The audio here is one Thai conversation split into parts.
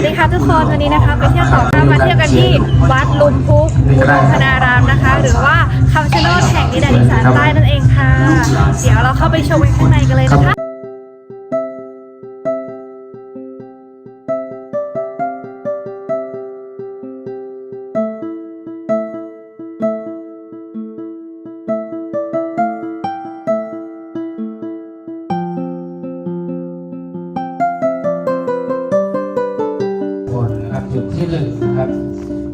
วัสดีค่ะทุกคนวันนี้นะคะไปเที่ยวต่อค่ะมาเที่ยวกันที่วัดลุมพุกอุดมพนารามนะคะ หรือว่าคำชะโนดแห่งดินแดนอีสานใต้นั่นเองค่ะ เดี๋ยวเราเข้าไปชมข้างในกันเลยนะคะ หยุดที่หนึ่งนะครับ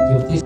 จุดที่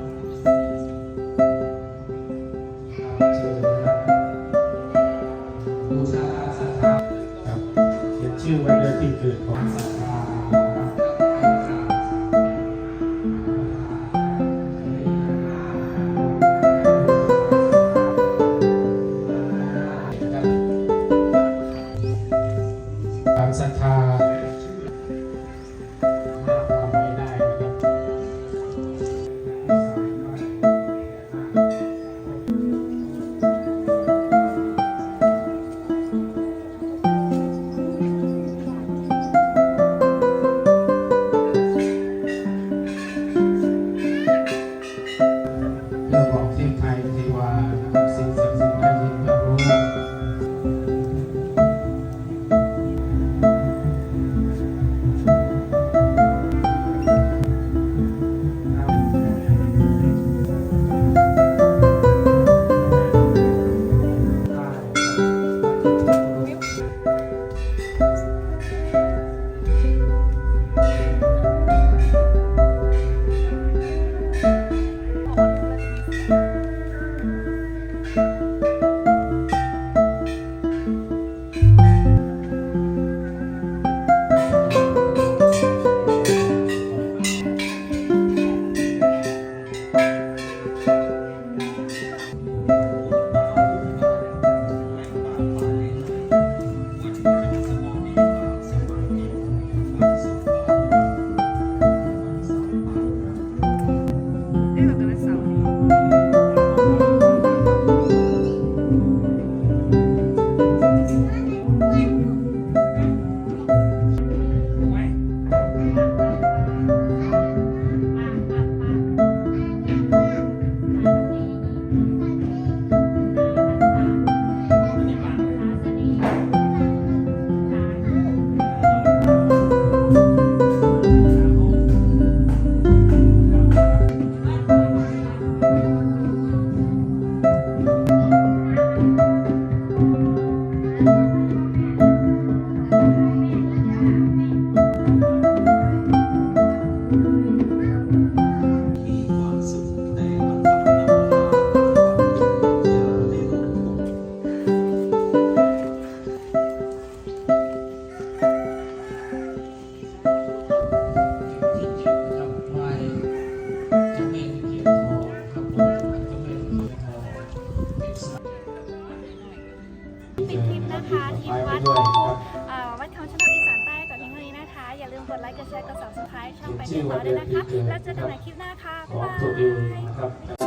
ที่วัดลุมพุกเอ่อวัดคำชะโนดอีสานใต้ต่อเพียงเท่านี้นะคะ อย่าลืมกดไลค์ กดแชร์ กด subscribe ช่องไปเที่ยวต่อด้วยนะคะ แล้วเจอกันใหม่คลิปหน้าค่ะ ขบ๊าอยงบาตัวเองยนะครับ